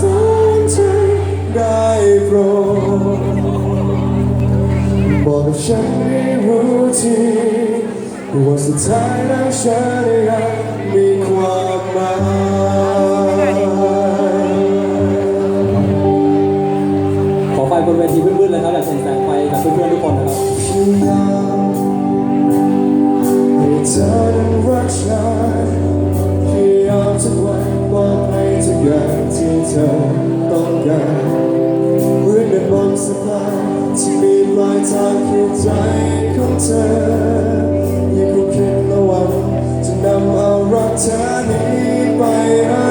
สนใจได้โปรดบอกกับฉันให้รู้ทีว่าสุดท้ายแล้วฉันยังมีความหมายขอไฟบนเวทีมืดๆเลยครับแบบแสงไฟกับเพื่อนๆทุกคนนะครับ ธอต้องการเหมือนเป็นบนสะพานที่มีปลายทางคือใจของเธอยังคงคิดระวังจะนำเอารักเธอนี้ไปให้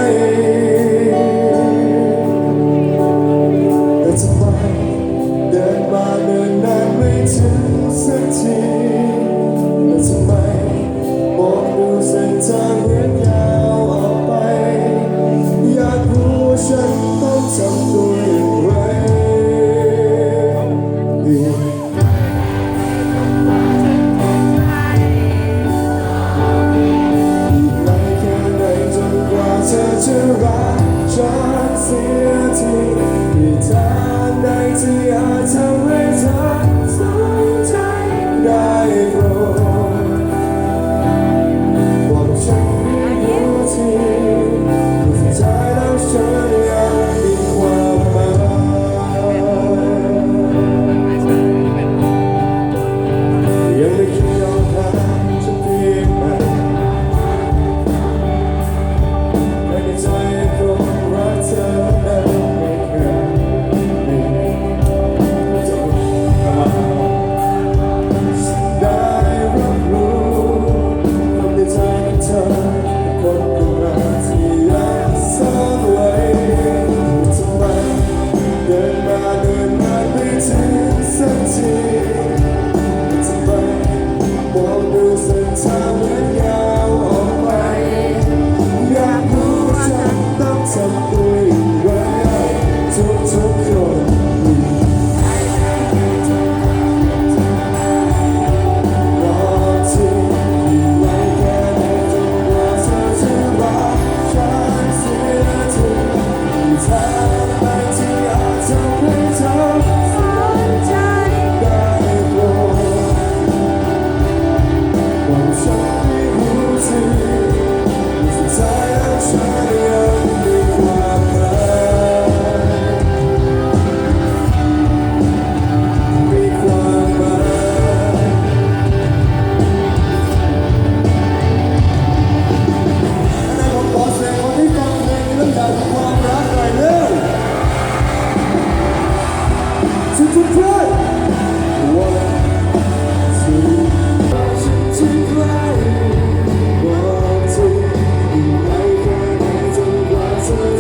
แต่ทำไมเดินมาเดินนานไม่ถึงสักทีแต่ทำไมมองดูเส้นทาง จะรักฉันเสียทีมีทางใดที่อาจทำให้เธ